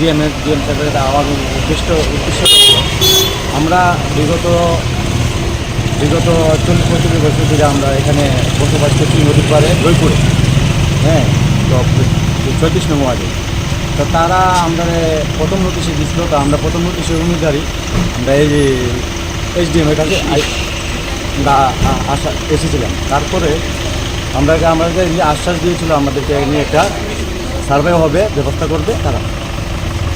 DMS DM স্যারের আমার উদ্দিষ্ট উদ্দেশ্য আমরা বিগত বিগত চল্লিশ পঁয়ত্রিশ বছর ধরে আমরা এখানে বসবাস করছি নদীর পাড়ে জয়পুরে। হ্যাঁ তো ছয়ত্রিশ নম্বর ওয়ার্ডে। তো তারা আমরা প্রথম নোটিশে দিচ্ছিল তো আমরা প্রথম নোটিশের অনুযায়ী আমরা এই যে এইচডিএমের কাছে আসা এসেছিলাম। তারপরে আমরা আমাদের আশ্বাস দিয়েছিল, আমাদেরকে নিয়ে একটা সার্ভে হবে, ব্যবস্থা করবে তারা।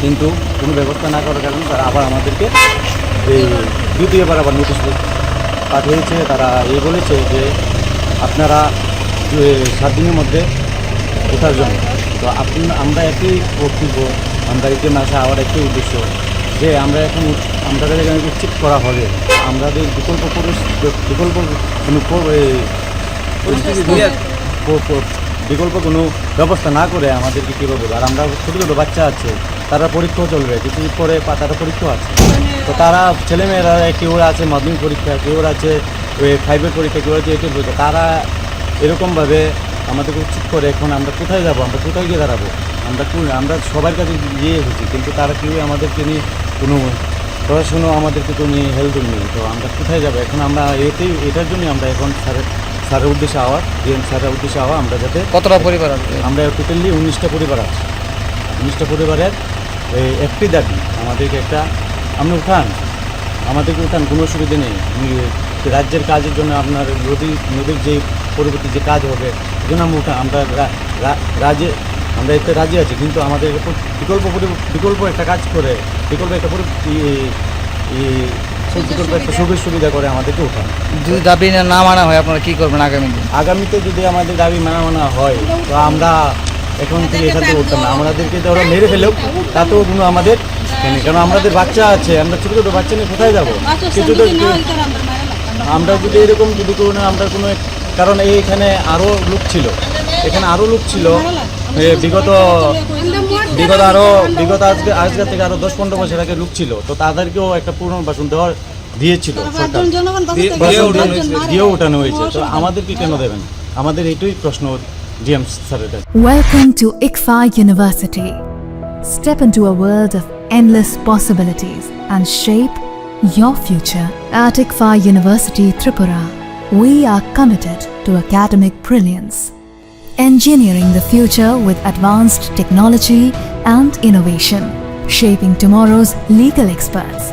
কিন্তু কোনো ব্যবস্থা না করার কারণে তারা আবার আমাদেরকে এই দ্বিতীয়বার আবার নোটিশ পাঠিয়েছে। তারা এই বলেছে যে আপনারা সাত দিনের মধ্যে ওঠার জন্য তো আপনি, আমরা একই বক্তব্য, আমরা এতে মাসে, আবার একই উদ্দেশ্য যে আমরা এখন আমাদের এখানে চেক করা হবে। আমাদের বিকল্প বিকল্প কোনো বিকল্প কোনো ব্যবস্থা না করে আমাদেরকে কীভাবে? আর আমরা ছোটো ছোটো বাচ্চা আছে। তারা পরীক্ষাও চলবে কিছু পরে তারা পরীক্ষা আছে। তো তারা ছেলেমেয়েরা কেউ আছে মাধ্যমিক পরীক্ষা কেউ আছে ওই ফাইভের পরীক্ষা কেউ আছে এইটের পরীক্ষা তারা এরকমভাবে আমাদেরকে উচিত করে এখন আমরা কোথায় যাব আমরা কোথায় গিয়ে দাঁড়াবো? আমরা আমরা সবার কাছে গিয়ে এসেছি কিন্তু তারা কেউই আমাদেরকে নিয়ে কোনো পড়াশুনো আমাদেরকে কোনো হেল্প নেই। তো আমরা কোথায় যাব? এখন আমরা এতেই এটার জন্যই আমরা এখন স্যারের স্যারের উদ্দেশ্যে আওয়া ডিএম স্যারের উদ্দেশ্যে আওয়া আমরা যাতে কতটা পরিবার আমরা টোটালি উনিশটা পরিবার আছে। উনিশটা পরিবারের একটি দাবি আমাদেরকে একটা আপনি উঠান আমাদেরকে উঠান কোনো অসুবিধা নেই। রাজ্যের কাজের জন্য আপনার নদী নদীর যে পরবর্তী যে কাজ হবে এই জন্য আমরা উঠান আমরা রাজ্যে আমরা এতে রাজি আছি। কিন্তু আমাদের বিকল্প বিকল্প একটা কাজ করে বিকল্প একটা বিকল্প একটা সুযোগ সুবিধা করে আমাদেরকে উঠান। যদি দাবি না মানা হয় আপনারা কি করবেন আগামী দিন? আগামীতে যদি আমাদের দাবি মানা মানা হয় তো আমরা এখন থেকে এখান থেকে উঠতাম না। আমাদেরকে তো ওরা মেরে ফেলেও তাতেও কোনো আমাদের। কারণ আমাদের বাচ্চা আছে আমরা ছোটো ছোটো বাচ্চা নিয়ে কোথায় যাব? কিছু তো আমরা যদি এরকম যদি কোনো আমরা কোনো কারণ এইখানে আরও লোক ছিল। এখানে আরও লোক ছিল। বিগত বিগত আরও বিগত আজকে আজকের থেকে আরও দশ পনেরো বছর আগে লোক ছিল। তো তাদেরকেও একটা পুনর্বাসন দেওয়ার দিয়েছিল সরকার বাসন দিয়ে- দিয়েও উঠানো হয়েছে তো আমাদেরকে কেন দেবেন আমাদের এইটাই প্রশ্ন জিএম স্যারের কাছে Welcome to ICFA University. Step into a world of endless possibilities and shape your future. At ICFA University Tripura, we are committed to academic brilliance, engineering the future with advanced technology and innovation, shaping tomorrow's legal experts,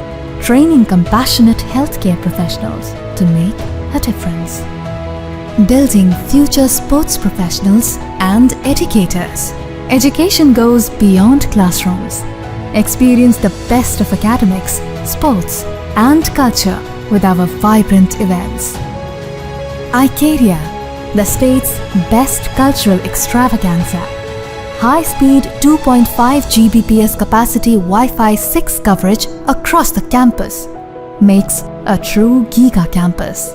training compassionate healthcare professionals to make a difference building future sports professionals and educators. Education goes beyond classrooms. Experience the best of academics, sports, and culture with our vibrant events. Icaria, the state's best cultural extravaganza. High speed 2.5 Gbps capacity Wi Fi 6 coverage across the campus makes a true Giga campus.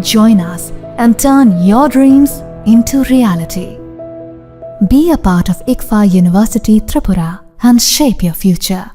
Join us and turn your dreams into reality. Be a part of ICFA University Tripura and shape your future.